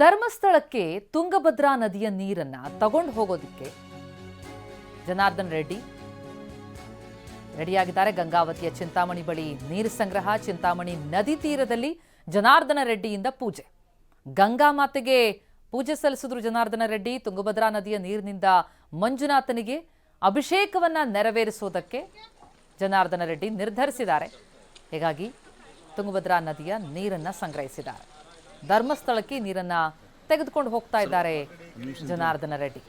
ಧರ್ಮಸ್ಥಳಕ್ಕೆ ತುಂಗಭದ್ರಾ ನದಿಯ ನೀರನ್ನ ತಗೊಂಡು ಹೋಗೋದಿಕ್ಕೆ ಜನಾರ್ದನ್ ರೆಡ್ಡಿ ರೆಡಿಯಾಗಿದ್ದಾರೆ. ಗಂಗಾವತಿಯ ಚಿಂತಾಮಣಿ ಬಳಿ ನೀರು ಸಂಗ್ರಹ, ಚಿಂತಾಮಣಿ ನದಿ ತೀರದಲ್ಲಿ ಜನಾರ್ದನ ರೆಡ್ಡಿಯಿಂದ ಪೂಜೆ. ಗಂಗಾ ಮಾತೆಗೆ ಪೂಜೆ ಸಲ್ಲಿಸಿದ್ರು ಜನಾರ್ದನ ರೆಡ್ಡಿ. ತುಂಗಭದ್ರಾ ನದಿಯ ನೀರಿನಿಂದ ಮಂಜುನಾಥನಿಗೆ ಅಭಿಷೇಕವನ್ನ ನೆರವೇರಿಸುವುದಕ್ಕೆ ಜನಾರ್ದನ ರೆಡ್ಡಿ ನಿರ್ಧರಿಸಿದ್ದಾರೆ. ಹೀಗಾಗಿ ತುಂಗಭದ್ರಾ ನದಿಯ ನೀರನ್ನ ಸಂಗ್ರಹಿಸಿದ್ದಾರೆ. ಧರ್ಮಸ್ಥಳಕ್ಕೆ ನೀರನ್ನ ತೆಗೆದುಕೊಂಡು ಹೋಗ್ತಾ ಇದ್ದಾರೆ ಜನಾರ್ದನ ರೆಡ್ಡಿ.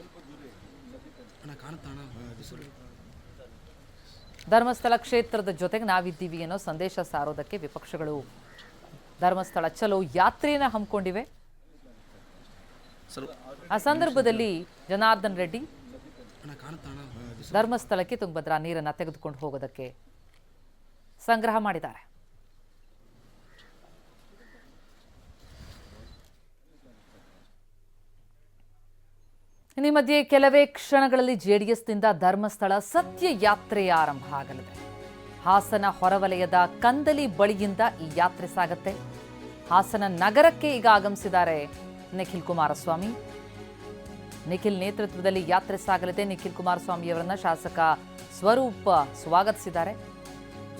ಧರ್ಮಸ್ಥಳ ಕ್ಷೇತ್ರದ ಜೊತೆಗೆ ನಾವಿದ್ದೀವಿ ಅನ್ನೋ ಸಂದೇಶ ಸಾರೋದಕ್ಕೆ ವಿಪಕ್ಷಗಳು ಧರ್ಮಸ್ಥಳ ಚಲೋ ಯಾತ್ರೆಯನ್ನ ಹಮ್ಮಿಕೊಂಡಿವೆ. ಆ ಸಂದರ್ಭದಲ್ಲಿ ಜನಾರ್ದನ್ ರೆಡ್ಡಿ ಧರ್ಮಸ್ಥಳಕ್ಕೆ ತುಂಗಭದ್ರಾ ನೀರನ್ನ ತೆಗೆದುಕೊಂಡು ಹೋಗೋದಕ್ಕೆ ಸಂಗ್ರಹ ಮಾಡಿದ್ದಾರೆ. ಈ ಮಧ್ಯೆ ಕೆಲವೇ ಕ್ಷಣಗಳಲ್ಲಿ ಜೆಡಿಎಸ್ನಿಂದ ಧರ್ಮಸ್ಥಳ ಸತ್ಯ ಯಾತ್ರೆ ಆರಂಭ ಆಗಲಿದೆ. ಹಾಸನ ಹೊರವಲಯದ ಕಂದಲಿ ಬಳಿಯಿಂದ ಈ ಯಾತ್ರೆ ಸಾಗತ್ತೆ. ಹಾಸನ ನಗರಕ್ಕೆ ಈಗ ಆಗಮಿಸಿದ್ದಾರೆ ನಿಖಿಲ್ ಕುಮಾರಸ್ವಾಮಿ. ನಿಖಿಲ್ ನೇತೃತ್ವದಲ್ಲಿ ಯಾತ್ರೆ ಸಾಗಲಿದೆ. ನಿಖಿಲ್ ಕುಮಾರಸ್ವಾಮಿ ಅವರನ್ನ ಶಾಸಕ ಸ್ವರೂಪ ಸ್ವಾಗತಿಸಿದ್ದಾರೆ.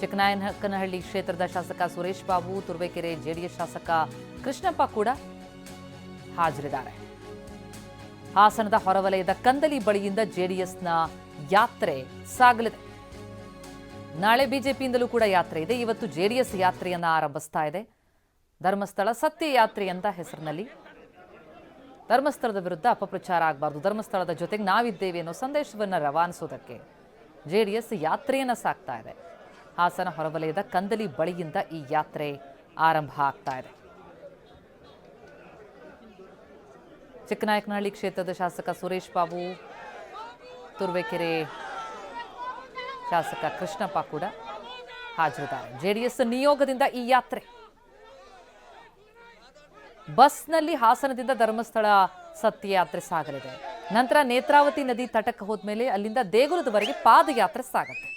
ಚಿಕ್ಕನಾಯನಕನಹಳ್ಳಿ ಕ್ಷೇತ್ರದ ಶಾಸಕ ಸುರೇಶ್ ಬಾಬು, ತುರುವೇಕೆರೆ ಜೆಡಿಎಸ್ ಶಾಸಕ ಕೃಷ್ಣಪ್ಪ ಕೂಡ ಹಾಜರಿದ್ದಾರೆ. ಹಾಸನದ ಹೊರವಲಯದ ಕಂದಲಿ ಬಳಿಯಿಂದ ಜೆಡಿಎಸ್ನ ಯಾತ್ರೆ ಸಾಗಲಿದೆ. ನಾಳೆ ಬಿಜೆಪಿಯಿಂದಲೂ ಕೂಡ ಯಾತ್ರೆ ಇದೆ. ಇವತ್ತು ಜೆಡಿಎಸ್ ಯಾತ್ರೆಯನ್ನು ಆರಂಭಿಸ್ತಾ ಇದೆ. ಧರ್ಮಸ್ಥಳ ಸತ್ಯ ಯಾತ್ರೆ ಅಂತ ಹೆಸರಿನಲ್ಲಿ. ಧರ್ಮಸ್ಥಳದ ವಿರುದ್ಧ ಅಪಪ್ರಚಾರ ಆಗಬಾರ್ದು. ಧರ್ಮಸ್ಥಳದ ಜೊತೆಗೆ ನಾವಿದ್ದೇವೆ ಅನ್ನೋ ಸಂದೇಶವನ್ನು ರವಾನಿಸೋದಕ್ಕೆ ಜೆಡಿಎಸ್ ಯಾತ್ರೆಯನ್ನು ಸಾಕ್ತಾ ಇದೆ. ಹಾಸನ ಹೊರವಲಯದ ಕಂದಲಿ ಬಳಿಯಿಂದ ಈ ಯಾತ್ರೆ ಆರಂಭ ಆಗ್ತಾ ಇದೆ. ಚಿಕ್ಕನಾಯಕನಹಳ್ಳಿ ಕ್ಷೇತ್ರದ ಶಾಸಕ ಸುರೇಶ್ ಬಾಬು, ತುರುವೇಕೆರೆ ಶಾಸಕ ಕೃಷ್ಣಪ್ಪ ಕೂಡ ಹಾಜರಿದ್ದಾರೆ. ಜೆಡಿಎಸ್ ನಿಯೋಗದಿಂದ ಈ ಯಾತ್ರೆ. ಬಸ್ನಲ್ಲಿ ಹಾಸನದಿಂದ ಧರ್ಮಸ್ಥಳ ಸತ್ಯಯಾತ್ರೆ ಸಾಗಲಿದೆ. ನಂತರ ನೇತ್ರಾವತಿ ನದಿ ತಟಕ್ಕೆ ಹೋದ್ಮೇಲೆ ಅಲ್ಲಿಂದ ದೇಗುಲದವರೆಗೆ ಪಾದಯಾತ್ರೆ ಸಾಗುತ್ತೆ.